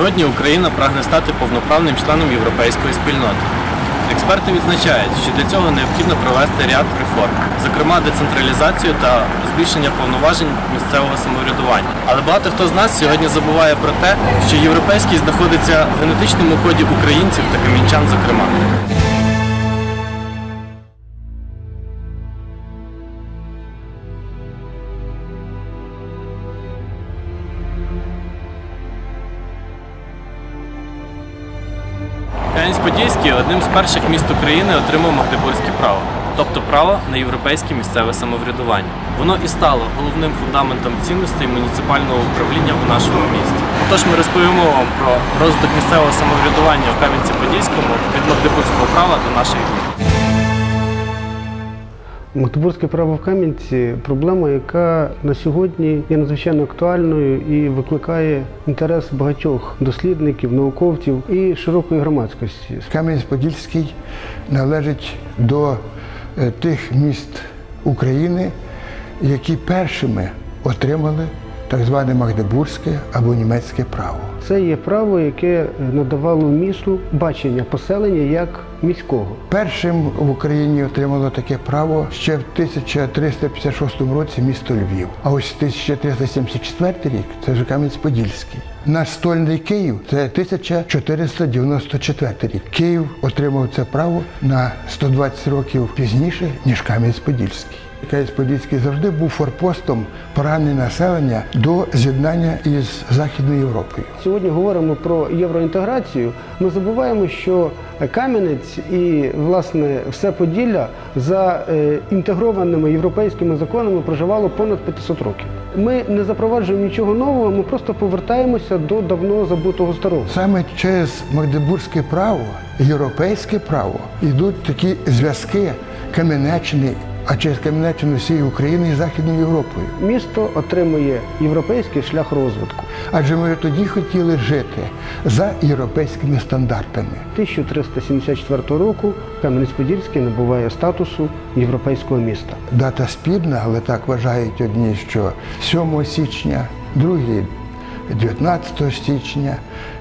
Сьогодні Україна прагне стати повноправним членом європейської спільноти. Експерти відзначають, що для цього необхідно провести ряд реформ, зокрема децентралізацію та збільшення повноважень місцевого самоврядування. Але багато хто з нас сьогодні забуває про те, що європейськість знаходиться в генетичному коді українців та камінчан, зокрема. Одним з перших міст України отримав Магдебурзьке право, тобто право на європейське місцеве самоврядування. Воно і стало головним фундаментом цінностей муніципального управління у нашому місті. Отож ми розповімо вам про розвиток місцевого самоврядування в Кам'янці-Подільському від Магдебурзького права до наших днів. Магдебурзьке право в Кам'янці проблема, яка на сьогодні є надзвичайно актуальною і викликає інтерес багатьох дослідників, науковців і широкої громадськості. Кам'янець-Подільський належить до е, тих міст України, які першими отримали так зване Магдебурзьке або німецьке право. Це є право, яке надавало місту бачення поселення як міського. Першим в Україні отримало таке право ще в 1356 році місто Львів. А ось 1374 рік це вже Кам'янець-Подільський. Наш стольний Київ це 1494 рік. Київ отримав це право на 120 років пізніше, ніж Кам'янець-Подільський. Кам'янець-Подільський завжди був форпостом прагнення населення до з'єднання із Західною Європою. Сьогодні говоримо про євроінтеграцію. Ми забуваємо, що Кам'янець і власне все Поділля за е, інтегрованими європейськими законами проживало понад 500 років. Ми не запроваджуємо нічого нового, ми просто повертаємося до давно забутого старого. Саме через Магдебурзьке право, європейське право йдуть такі зв'язки Кам'янеччини, а через Кам'янеччину всієї України і Західною Європою. Місто отримує європейський шлях розвитку. Адже ми тоді хотіли жити за європейськими стандартами. 1374 року Кам'янець-Подільський набуває статусу європейського міста. Дата спірна, але так вважають одні, що 7 січня, другі 19 січня,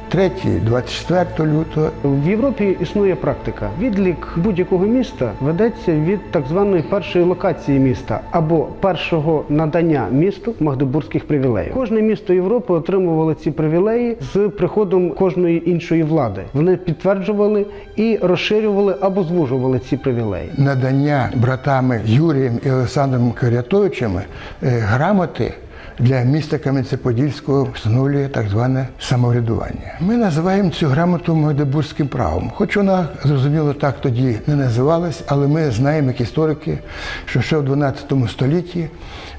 третій 24 лютого. В Європі існує практика. Відлік будь-якого міста ведеться від так званої першої локації міста або першого надання місту магдебурзьких привілеїв. Кожне місто Європи отримувало ці привілеї з приходом кожної іншої влади. Вони підтверджували і розширювали або звужували ці привілеї. Надання братами Юрієм і Олександром Кирятовичами е, грамоти для міста Кам'янця-Подільського встановлює так зване самоврядування. Ми називаємо цю грамоту Магдебурзьким правом, хоч вона, зрозуміло, так тоді не називалась, але ми знаємо, як історики, що ще в 12 столітті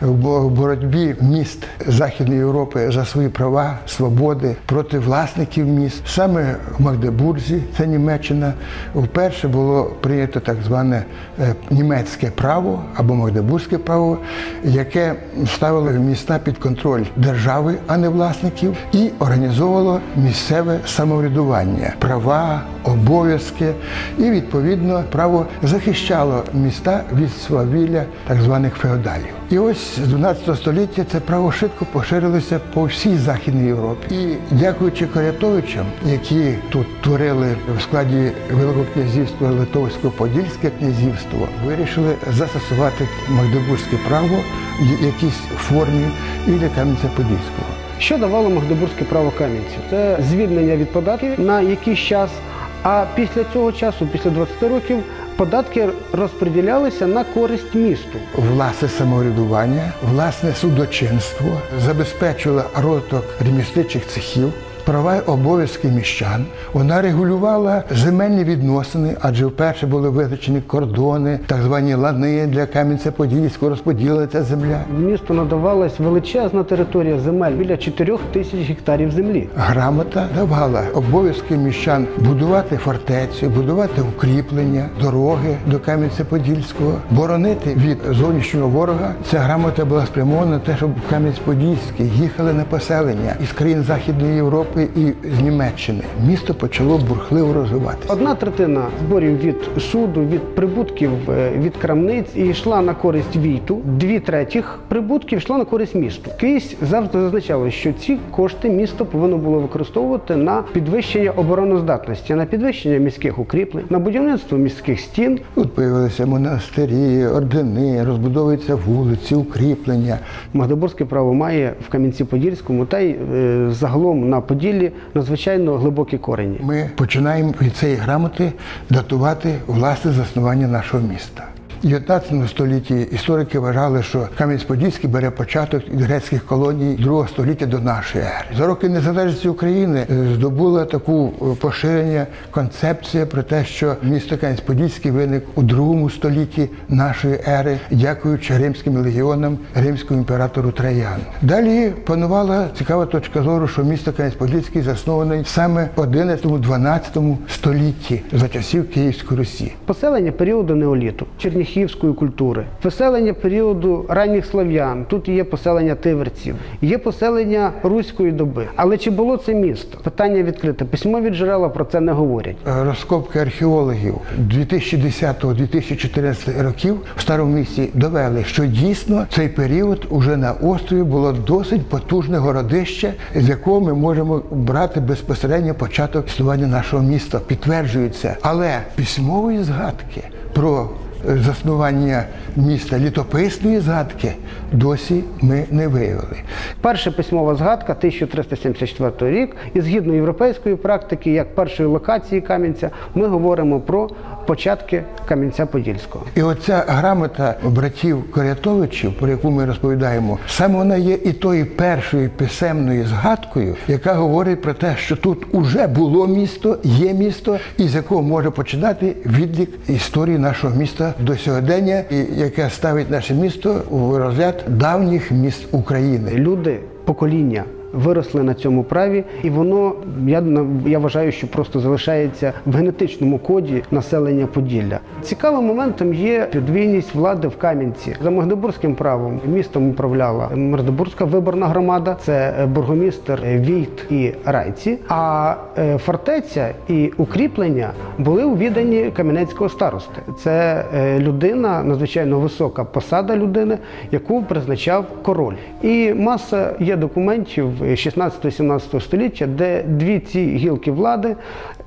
в боротьбі міст Західної Європи за свої права, свободи проти власників міст, саме в Магдебурзі, це Німеччина, вперше було прийнято так зване е, німецьке право або Магдебурзьке право, яке ставило міста під контроль держави, а не власників, і організовувало місцеве самоврядування, права, обов'язки, і відповідно право захищало міста від свавілля так званих феодалів. І ось з 12 століття це право швидко поширилося по всій Західній Європі. І дякуючи Корятовичам, які тут творили в складі Великого князівства Литовсько-Подільське князівство, вирішили застосувати Магдебурзьке право якійсь формі і для Кам'янця-Подільського. Що давало Магдебурзьке право Кам'янцю? Це звільнення від податків на якийсь час. А після цього часу, після 20 років, податки розподілялися на користь місту. власне самоврядування, власне судочинство, забезпечило розвиток ремістичих цехів, права й обов'язки міщан. Вона регулювала земельні відносини, адже вперше були визначені кордони, так звані лани для Кам'янця-Подільського, розподілена ця земля. Місту надавалась величезна територія земель біля 4 тисяч гектарів землі. Грамота давала обов'язки міщан будувати фортецю, будувати укріплення, дороги до Кам'янця-Подільського, боронити від зовнішнього ворога. Ця грамота була спрямована на те, щоб в Кам'янець-Подільський їхали на поселення із країн Західної Європи Європи і з Німеччини. Місто почало бурхливо розвиватися. Одна третина зборів від суду, від прибутків е, від крамниць і йшла на користь війту. Дві третіх прибутків йшла на користь місту. Кись завжди зазначало, що ці кошти місто повинно було використовувати на підвищення обороноздатності, на підвищення міських укріплень, на будівництво міських стін. Тут монастирі, ордени, розбудовуються вулиці, укріплення. Магдебурзьке право має в Кам'янці-Подільському та й е, загалом на Поділлі надзвичайно глибокі корені. Ми починаємо від цієї грамоти датувати власне заснування нашого міста. У 19 столітті історики вважали, що Кам'янець-Подільський бере початок від грецьких колоній 2 століття до нашої ери. За роки незалежності України е, здобула таку е, поширення концепція про те, що місто Кам'янець-Подільський виник у другому столітті нашої ери, дякуючи римським легіонам, римському імператору Траяну. Далі панувала цікава точка зору, що місто Кам'янець-Подільський заснований саме в 11-12 столітті за часів Київської Русі. Поселення періоду неоліту, черніхівської культури, поселення періоду ранніх слав'ян. Тут є поселення тиверців, є поселення руської доби. Але чи було це місто? Питання відкрите. Письмові джерела про це не говорять. Е, Розкопки археологів 2010-2014 років в старому місті довели, що дійсно цей період уже на острові було досить потужне городище, з якого ми можемо брати безпосередньо початок існування нашого міста. Підтверджується, але письмової згадки про заснування міста літописної згадки досі ми не виявили. Перша письмова згадка 1374 рік, і згідно європейської практики, як першої локації Кам'янця, ми говоримо про початки Кам'янця-Подільського. І оця грамота братів Корятовичів, про яку ми розповідаємо, саме вона є і тою першою писемною згадкою, яка говорить про те, що тут уже було місто, є місто, і з якого може починати відлік історії нашого міста до сьогодення, яке ставить наше місто у розряд давніх міст України. Люди, покоління виросли на цьому праві, і воно я я вважаю, що просто залишається в генетичному коді населення Поділля. Цікавим моментом є підвійність влади в Кам'янці за Магдебурзьким правом. Містом управляла Магдебурзька виборна громада, це е, бургомістр е, Війт і Райці. А е, фортеця і укріплення були у віданні кам'янецького старости. Це людина, надзвичайно висока посада людини, яку призначав король. І маса є документів 16-17 століття, де дві ці гілки влади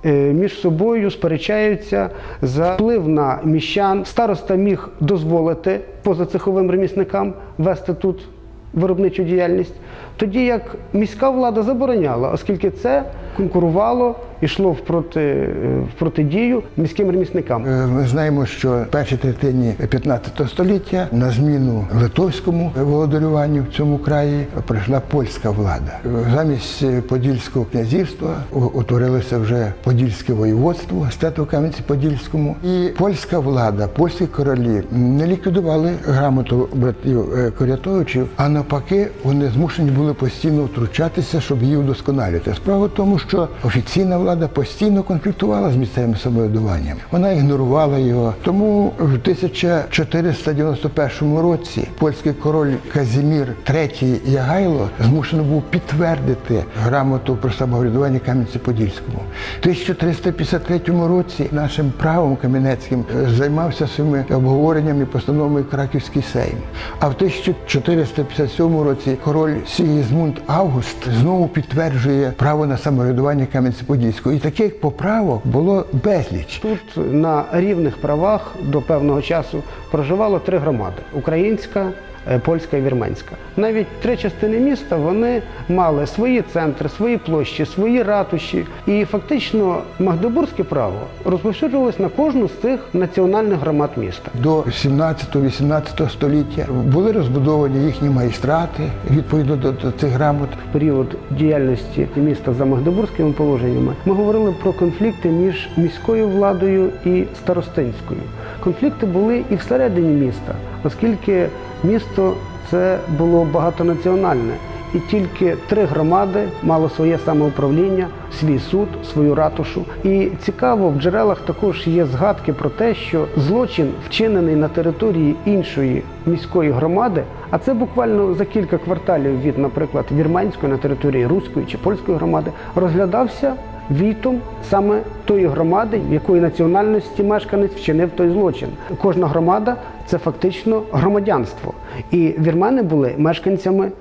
е, між собою сперечаються за вплив на міщан. Староста міг дозволити позацеховим ремісникам вести тут виробничу діяльність, тоді як міська влада забороняла, оскільки це конкурувало йшло в проти е, в протидію міським ремісникам. Е, Ми знаємо, що в першій третині 15 століття на зміну литовському володарюванню в цьому краї прийшла польська влада. Е, Замість Подільського князівства утворилося вже Подільське воєводство, стето Кам'янці-Подільському. І польська влада, польські королі не ліквідували грамоту братів Корятовичів, а навпаки, вони змушені були постійно втручатися, щоб її вдосконалювати. Справа в тому, що офіційна влада постійно конфліктувала з місцевим самоврядуванням. Вона ігнорувала його. Тому в 1491 році польський король Казімір III Ягайло змушений був підтвердити грамоту про самоврядування Кам'янці-Подільському. В 1353 році нашим правом Кам'янецьким е, займався своїми обговореннями і постановами Краківський Сейм. А в 1457 році король Сігізмунд Август знову підтверджує право на самоврядування Кам'янці-Подільського. І таких поправок було безліч. Тут на рівних правах до певного часу проживало три громади: українська, е, польська і вірменська. Навіть три частини міста вони мали свої центри, свої площі, свої ратуші. І фактично магдебурзьке право розповсюджувалось на кожну з цих національних громад міста. До 17-18 століття були розбудовані їхні майстрати відповідно до, до цих грамот. В період діяльності міста за магдебурзькими положеннями ми говорили про конфлікти між міською владою і старостинською. Конфлікти були і всередині міста, оскільки місто це було багатонаціональне. і тільки три громади мало своє самоуправління, свій суд, свою ратушу. І цікаво, в джерелах також є згадки про те, що злочин, вчинений на території іншої міської громади, а це буквально за кілька кварталів від, наприклад, вірменської на території руської чи польської громади, розглядався війтом саме тої громади, якої національності мешканець вчинив той злочин. Кожна громада це фактично громадянство. І вірмени були мешканцями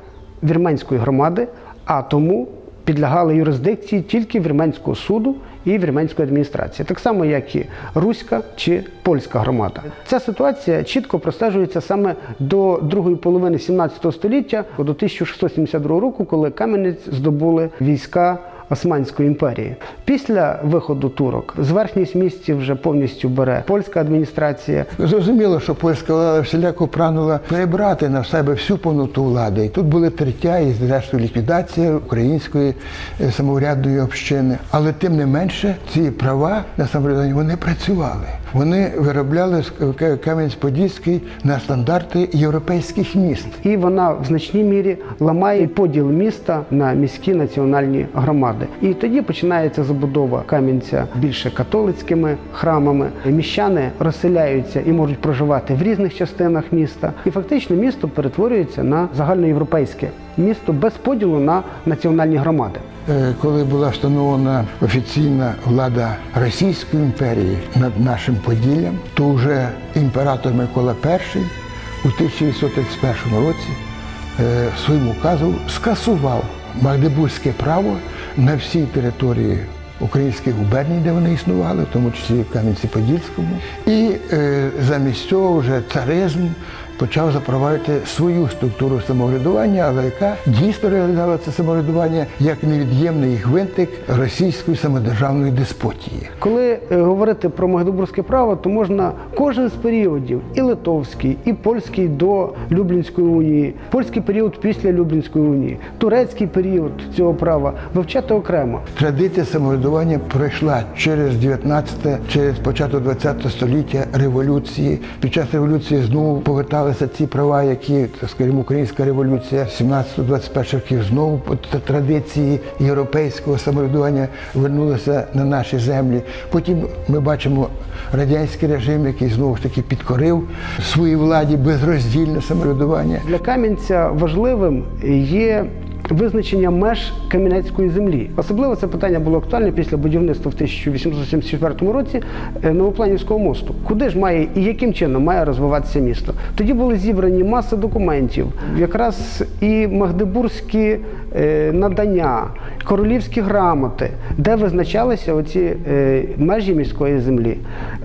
вірменської громади, а тому підлягали юрисдикції тільки вірменського суду і вірменської адміністрації, так само як і руська чи польська громада. Ця ситуація чітко простежується саме до другої половини 17 століття, до 1672 року, коли Кам'янець здобули війська. Османської імперії після виходу турок зверхність місті вже повністю бере польська адміністрація. Зрозуміло, що польська влада всіляко прагнула перебрати на себе всю повноту влади. І тут були третя і зрештою ліквідація української е, самоврядної общини. Але тим не менше ці права на самоврядування вони працювали. Вони виробляли К- Кам'янець-Подільський на стандарти європейських міст. І вона в значній мірі ламає поділ міста на міські національні громади. І тоді починається забудова Кам'янця більше католицькими храмами. Міщани розселяються і можуть проживати в різних частинах міста. І фактично місто перетворюється на загальноєвропейське місто без поділу на національні громади. Е, Коли була встановлена офіційна влада Російської імперії над нашим Поділлям, то вже імператор Микола І у 1831 році е, своїм указом скасував Магдебурзьке право на всій території українських губерній, де вони існували, в тому числі в Кам'янці-Подільському. І е, замість цього вже царизм почав запроваджувати свою структуру самоврядування, але яка дійсно реалізувала це самоврядування як невід'ємний гвинтик російської самодержавної деспотії. Коли е, говорити про Магдебурзьке право, то можна кожен з періодів і литовський, і польський до Люблінської унії, польський період після Люблінської унії, турецький період цього права вивчати окремо. Традиція самоврядування пройшла через 19, через початок 20 століття революції. Під час революції знову поверталися ці права, які, скажімо, українська революція 17-21 років знову по традиції європейського самоврядування вернулися на наші землі. Потім ми бачимо радянський режим, який знову ж таки підкорив своїй владі безроздільне самоврядування. Для Кам'янця важливим є визначення меж Кам'янецької землі. Особливо це питання було актуальне після будівництва в 1874 році е, Новопланівського мосту. Куди ж має і яким чином має розвиватися місто? Тоді були зібрані маса документів, якраз і магдебурзькі е, надання, королівські грамоти, де визначалися оці е, межі міської землі.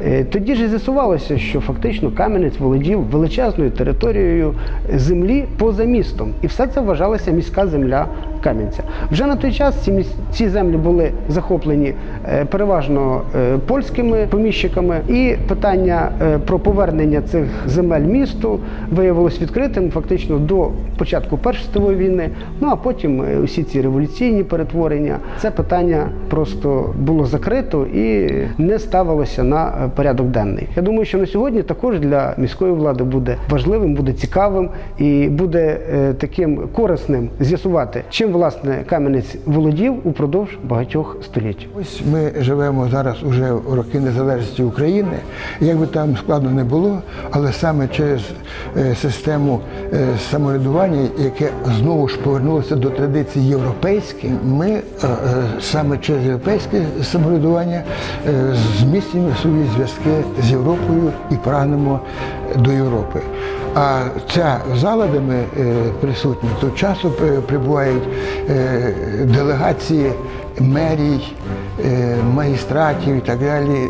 Е, Тоді ж з'ясувалося, що фактично Кам'янець володів величезною територією землі поза містом, і все це вважалося міська земля Кам'янця. Вже на той час ці, ці землі були захоплені е, переважно е, польськими поміщиками, і питання е, про повернення цих земель місту виявилось відкритим фактично до початку Першої світової війни. Ну а потім усі ці революційні перетворення. Це питання просто було закрито і не ставилося на порядок денний. Я думаю, що на сьогодні також для міської влади буде важливим, буде цікавим і буде таким корисним з'ясувати, чим власне Кам'янець володів упродовж багатьох століть. Ось ми живемо зараз уже в роки незалежності України. Як би там складно не було, але саме через е, систему е, самоврядування, яке знову ж повернулося до традицій європейських, ми е, саме через європейське самоврядування зміцнюємо свої зв'язки з Європою і прагнемо до Європи. А ця зала, де ми е, присутні, то часто е, прибувають е, делегації мерій, магістратів і так далі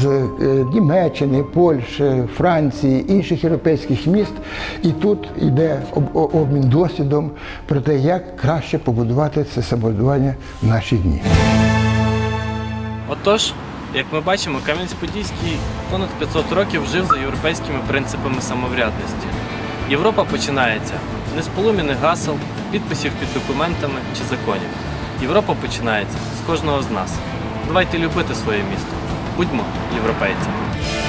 з Німеччини, Польщі, Франції, інших європейських міст. І тут йде обмін досвідом про те, як краще побудувати це самоврядування в наші дні. Отож, як ми бачимо, Кам'янець-Подільський понад 500 років жив за європейськими принципами самоврядності. Європа починається не з полум'яних гасел, підписів під документами чи законів. Європа починається з кожного з нас. Давайте любити своє місто. Будьмо європейцями.